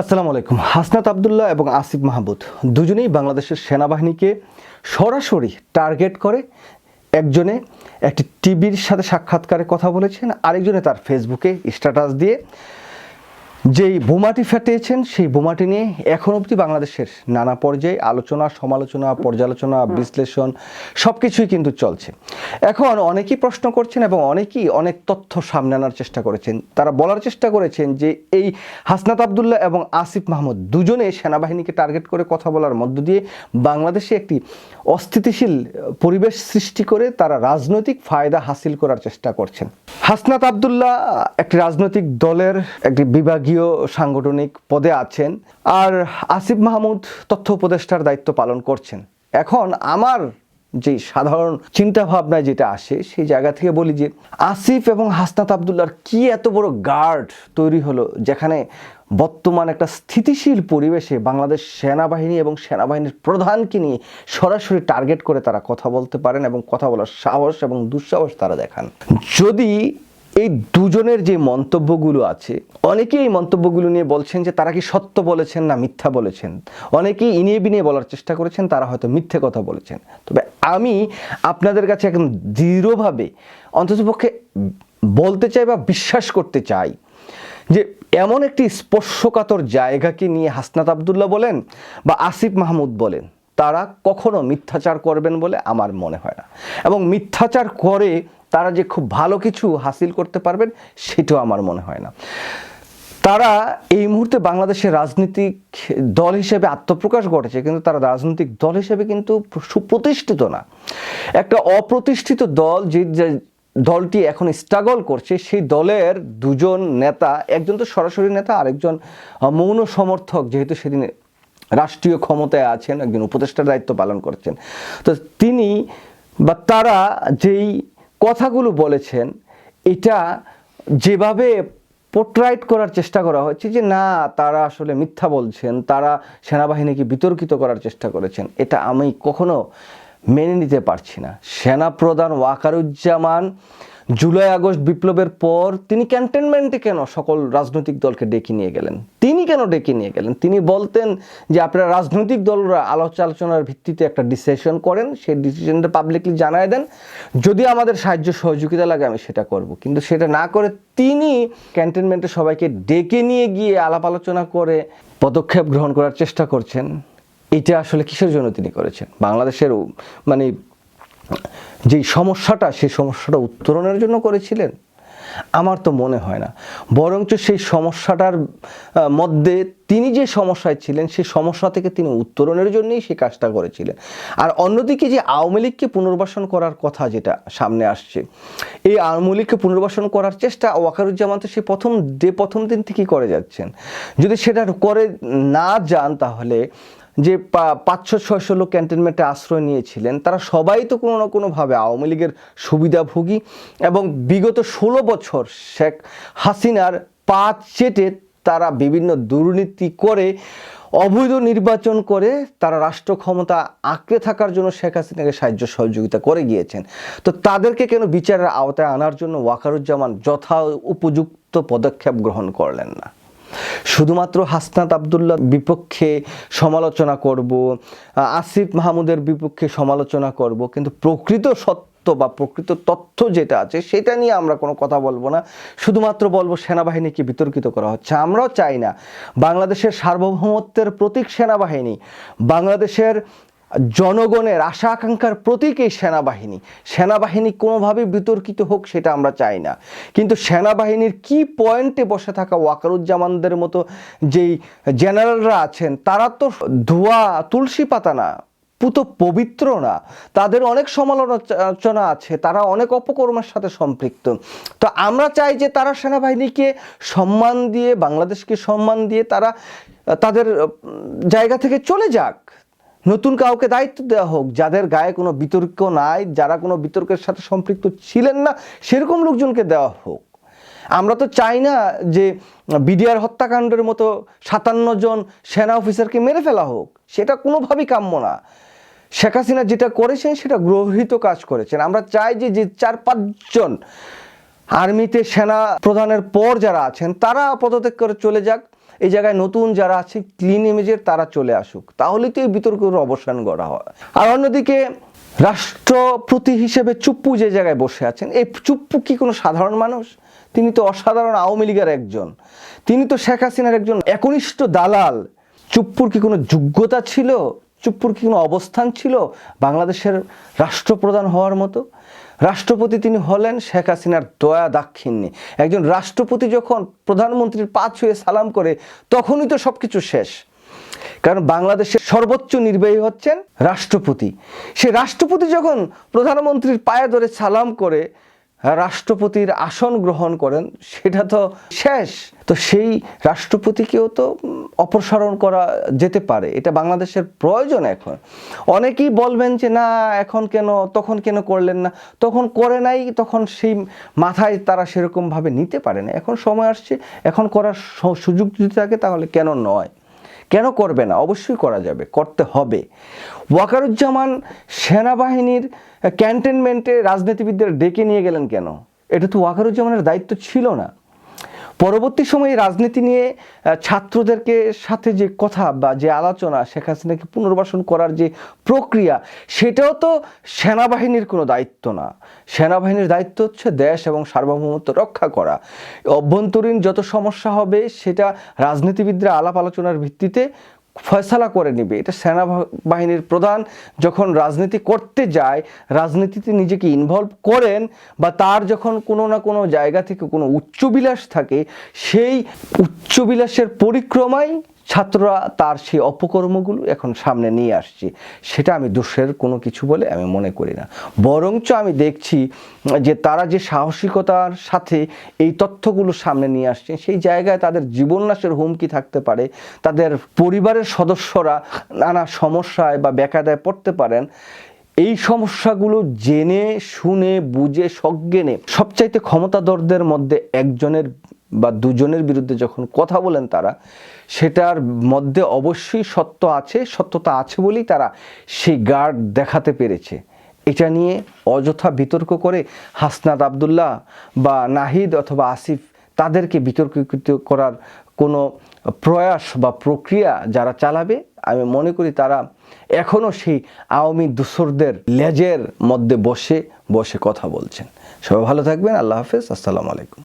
আসসালামু আলাইকুম। হাসনাত আবদুল্লাহ এবং আসিফ মাহমুদ দুজনেই বাংলাদেশের সেনাবাহিনীকে সরাসরি টার্গেট করে। একজনে একটি টিভির সাথে সাক্ষাৎকারে কথা বলেছেন, আরেকজনে তার ফেসবুকে স্ট্যাটাস দিয়ে। যেই বোমাটি ফেটিয়েছেন সেই বোমাটি নিয়ে এখন অবধি বাংলাদেশের নানা পর্যায়ে আলোচনা সমালোচনা পর্যালোচনা বিশ্লেষণ সব কিছুই কিন্তু চলছে। এখন অনেকেই প্রশ্ন করছেন এবং অনেকেই অনেক তথ্য সামনে আনার চেষ্টা করেছেন। তারা বলার চেষ্টা করেছেন যে এই হাসনাত আবদুল্লাহ এবং আসিফ মাহমুদ দুজনে সেনাবাহিনীকে টার্গেট করে কথা বলার মধ্য দিয়ে বাংলাদেশে একটি অস্থিতিশীল পরিবেশ সৃষ্টি করে তারা রাজনৈতিক ফায়দা হাসিল করার চেষ্টা করছেন। হাসনাত আবদুল্লাহ একটি রাজনৈতিক দলের একটি বিভাগীয় সাংগঠনিক পদে আছেন, আর আসিফ মাহমুদ তথ্য উপদেষ্টার দায়িত্ব পালন করছেন। এখন আমার যে সাধারণ চিন্তা ভাবনায় যেটা আসে, সেই জায়গা থেকে বলি যে, আসিফ এবং হাসনাত আবদুল্লার কি এত বড় গার্ড তৈরি হলো, যেখানে বর্তমান একটা স্থিতিশীল পরিবেশে বাংলাদেশ সেনাবাহিনী এবং সেনাবাহিনীর প্রধানকে নিয়ে সরাসরি টার্গেট করে তারা কথা বলতে পারেন এবং কথা বলার সাহস এবং দুঃসাহস তারা দেখান। যদি এই দুজনের যে মন্তব্যগুলো আছে, অনেকেই এই মন্তব্যগুলো নিয়ে বলছেন যে তারা কি সত্য বলেছেন না মিথ্যা বলেছেন? অনেকেই ইনিয়ে বিনিয়ে বলার চেষ্টা করেছেন, তারা হয়তো মিথ্যে কথা বলেছেন। তবে আমি আপনাদের কাছে একদম দৃঢ়ভাবে অন্ততপক্ষে বলতে চাই বা বিশ্বাস করতে চাই যে এমন একটি স্পর্শকাতর জায়গাকে নিয়ে হাসনাত আবদুল্লাহ বলেন বা আসিফ মাহমুদ বলেন, তারা কখনো মিথ্যাচার করবেন বলে আমার মনে হয় না। এবং মিথ্যাচার করে তারা যে খুব ভালো কিছু হাসিল করতে পারবেন, সেটাও আমার মনে হয় না। তারা এই মুহূর্তে বাংলাদেশের রাজনৈতিক দল হিসেবে আত্মপ্রকাশ ঘটেছে, কিন্তু তারা রাজনৈতিক দল হিসেবে কিন্তু সুপ্রতিষ্ঠিত না। একটা অপ্রতিষ্ঠিত দল যে দলটি এখন স্ট্রাগল করছে, সেই দলের দুজন নেতা, একজন তো সরাসরি নেতা, আরেকজন মৌন সমর্থক, যেহেতু সেদিন রাষ্ট্রীয় ক্ষমতায় আছেন, একজন উপদেষ্টার দায়িত্ব পালন করছেন। তো তিনি বা তারা যেই কথাগুলো বলেছেন, এটা যেভাবে পোর্ট্রাইট করার চেষ্টা করা হচ্ছে যে, না, তারা আসলে মিথ্যা বলছেন, তারা সেনাবাহিনীকে বিতর্কিত করার চেষ্টা করেছেন, এটা আমি কখনো মেনে নিতে পারছি না। সেনাপ্রধান ওয়াকারুজ্জামান জুলাই, আগস্ট বিপ্লবের পর তিনি ক্যান্টনমেন্টে কেন সকল রাজনৈতিক দলকে ডেকে নিয়ে গেলেন? তিনি কেন ডেকে নিয়ে গেলেন? তিনি বলতেন যে আপনারা রাজনৈতিক দলরা আলোচ আলোচনার ভিত্তিতে একটা ডিসিশন করেন, সেই ডিসিশনটা পাবলিকলি জানায় দেন। যদি আমাদের সাহায্য সহযোগিতা লাগে, আমি সেটা করব। কিন্তু সেটা না করে তিনি ক্যান্টনমেন্টে সবাইকে ডেকে নিয়ে গিয়ে আলাপ আলোচনা করে পদক্ষেপ গ্রহণ করার চেষ্টা করছেন। এটা আসলে কিসের জন্য তিনি করেছেন? বাংলাদেশের মানে যেই সমস্যাটা, সেই সমস্যাটা উত্তরণের জন্য করেছিলেন, আমার তো মনে হয় না। বরঞ্চ সেই সমস্যাটার মধ্যে তিনি যে সমস্যায় ছিলেন, সেই সমস্যা থেকে তিনি উত্তরণের জন্যই সেই কাজটা করেছিলেন। আর অন্যদিকে যে আওয়ামী লীগকে পুনর্বাসন করার কথা যেটা সামনে আসছে, এই আওয়ামী লীগকে পুনর্বাসন করার চেষ্টা ওয়াকারুজ্জামান তো সে প্রথম ডে প্রথম দিন থেকেই করে যাচ্ছেন। যদি সেটা করে না যান তাহলে যে পাঁচশো, ছয়শো লোক ক্যান্টনমেন্টে আশ্রয় নিয়েছিলেন, তারা সবাই তো কোনো না কোনোভাবে আওয়ামী লীগের সুবিধাভোগী এবং বিগত ষোলো বছর শেখ হাসিনার পাঁচ চেটে তারা বিভিন্ন দুর্নীতি করে, অবৈধ নির্বাচন করে তারা রাষ্ট্র ক্ষমতা আঁকড়ে থাকার জন্য শেখ হাসিনাকে সাহায্য সহযোগিতা করে গিয়েছেন। তো তাদেরকে কেন বিচারের আওতায় আনার জন্য ওয়াকারুজ্জামান যথা উপযুক্ত পদক্ষেপ গ্রহণ করলেন না? শুধুমাত্র হাসনাত আবদুল্লার বিপক্ষে সমালোচনা করব আসিফ মাহমুদের বিপক্ষে সমালোচনা করব, কিন্তু প্রকৃত সত্য বা প্রকৃত তথ্য যেটা আছে সেটা নিয়ে আমরা কোনো কথা বলব না। শুধুমাত্র বলব সেনাবাহিনীকে বিতর্কিত করা হচ্ছে। আমরাও চাই না বাংলাদেশের সার্বভৌমত্বের প্রতীক সেনাবাহিনী, বাংলাদেশের জনগণের আশা আকাঙ্ক্ষার প্রতীক এই সেনাবাহিনী। সেনাবাহিনী কোনোভাবে বিতর্কিত হোক সেটা আমরা চাই না। কিন্তু সেনাবাহিনীর কি পয়েন্টে বসে থাকা ওয়াকারুজ্জামানদের মতো যেই জেনারেলরা আছেন, তারা তো ধোয়া, তুলসী পাতা না, পুত পবিত্র না। তাদের অনেক সমালোচনা আছে, তারা অনেক অপকর্মের সাথে সম্পৃক্ত। তো আমরা চাই যে তারা সেনাবাহিনীকে সম্মান দিয়ে, বাংলাদেশকে সম্মান দিয়ে তারা তাদের জায়গা থেকে চলে যাক। নতুন কাউকে দায়িত্ব দেওয়া হোক, যাদের গায়ে কোনো বিতর্ক নাই, যারা কোনো বিতর্কের সাথে সম্পৃক্ত ছিলেন না, সেরকম লোকজনকে দেওয়া হোক। আমরা তো চাই না যে বিডিআর হত্যাকাণ্ডের মতো সাতান্ন জন সেনা অফিসারকে মেরে ফেলা হোক, সেটা কোনোভাবেই কাম্য না। শেখ হাসিনা যেটা করেছেন, সেটা গ্রহিত কাজ করেছেন। আমরা চাই যে যে চার পাঁচজন আর্মিতে সেনা প্রধানের পর যারা আছেন, তারা পদত্যাগ করে চলে যাক। এই জায়গায় নতুন যারা আছে ক্লিন ইমেজের তারা চলে আসুক। তাহলেই তো এই বিতর্কের অবসান করা হয়? আর অন্যদিকে, রাষ্ট্রপতি হিসেবে চুপ্পু যে জায়গায় বসে আছেন, এই চুপ্পু কি কোনো সাধারণ মানুষ? তিনি তো অসাধারণ আওয়ামী লীগের একজন। তিনি তো শেখ হাসিনার একজন একনিষ্ঠ দালাল। চুপ্পুর কি কোনো যোগ্যতা ছিল? চুপ্পুর কি কোনো অবস্থান ছিল? বাংলাদেশের রাষ্ট্রপ্রধান হওয়ার মতো? রাষ্ট্রপতি তিনি হলেন শেখ হাসিনার দয়া দাক্ষিণ্যে। একজন রাষ্ট্রপতি যখন প্রধানমন্ত্রীর পা ছুঁয়ে সালাম করে, তখনই তো সব কিছু শেষ। কারণ বাংলাদেশের সর্বোচ্চ নির্বাহী হচ্ছেন রাষ্ট্রপতি। সে রাষ্ট্রপতি যখন প্রধানমন্ত্রীর পায়ে ধরে সালাম করে রাষ্ট্রপতির আসন গ্রহণ করেন, সেটা তো শেষ। তো সেই রাষ্ট্রপতিকেও তো অপসারণ করা যেতে পারে, এটা বাংলাদেশের প্রয়োজন এখন। অনেকেই বলবেন যে, না, এখন কেন, তখন কেন করলেন না? তখন করে নাই, তখন সেই মাথায় তারা সেরকমভাবে নিতে পারে না। এখন সময় আসছে, এখন করার সুযোগ যদি থাকে, তাহলে কেন নয়? কেন করবে না? অবশ্যই করা যাবে, করতে হবে। ওয়াকারুজ্জামান সেনাবাহিনীর ক্যান্টনমেন্টে রাজনীতিবিদদের ডেকে নিয়ে গেলেন কেন? এটা তো ওয়াকারুজ্জামানের দায়িত্ব ছিল না। পরবর্তী সময়ে রাজনীতি নিয়ে ছাত্রদেরকে সাথে যে কথা বা যে আলোচনা শেখ হাসিনাকে পুনর্বাসন করার যে প্রক্রিয়া, সেটাও তো সেনাবাহিনীর কোনো দায়িত্ব না। সেনাবাহিনীর দায়িত্ব হচ্ছে দেশ এবং সার্বভৌমত্ব রক্ষা করা। অভ্যন্তরীণ যত সমস্যা হবে, সেটা রাজনীতিবিদরা আলাপ আলোচনার ভিত্তিতে ফয়সালা করে নিবে। এটা সেনাবাহিনীর প্রধান যখন রাজনীতি করতে যায়, রাজনীতিতে নিজেকে ইনভলভ করেন বা তার যখন কোনো না কোনো জায়গা থেকে কোনো উচ্চবিলাস থাকে, সেই উচ্চবিলাসের পরিক্রমায় ছাত্ররা তার সেই অপকর্মগুলো এখন সামনে নিয়ে আসছে। সেটা আমি দোষের কোনো কিছু বলে আমি মনে করি না। বরঞ্চ আমি দেখছি যে তারা যে সাহসিকতার সাথে এই তথ্যগুলো সামনে নিয়ে আসছে সেই জায়গায় তাদের জীবননাশের হুমকি থাকতে পারে। তাদের পরিবারের সদস্যরা নানা সমস্যায় বা বেকায়দায় পড়তে পারেন। এই সমস্যাগুলো জেনে, শুনে, বুঝে সজ্ঞানে সবচাইতে ক্ষমতাধরদের মধ্যে একজনের বা দুজনের বিরুদ্ধে যখন কথা বলেন তারা, সেটার মধ্যে অবশ্যই সত্য আছে, সত্যতা আছে বলেই তারা সেই গার্ড দেখাতে পেরেছে। এটা নিয়ে অযথা বিতর্ক করে হাসনাদ আবদুল্লাহ বা নাহিদ অথবা আসিফ তাদেরকে বিতর্কিত করার কোনো প্রয়াস বা প্রক্রিয়া যারা চালাবে, আমি মনে করি তারা এখনও সেই আওয়ামী দূসরদের লেজের মধ্যে বসে বসে কথা বলছেন। সবাই ভালো থাকবেন, আল্লাহ হাফেজ, আসসালামু আলাইকুম।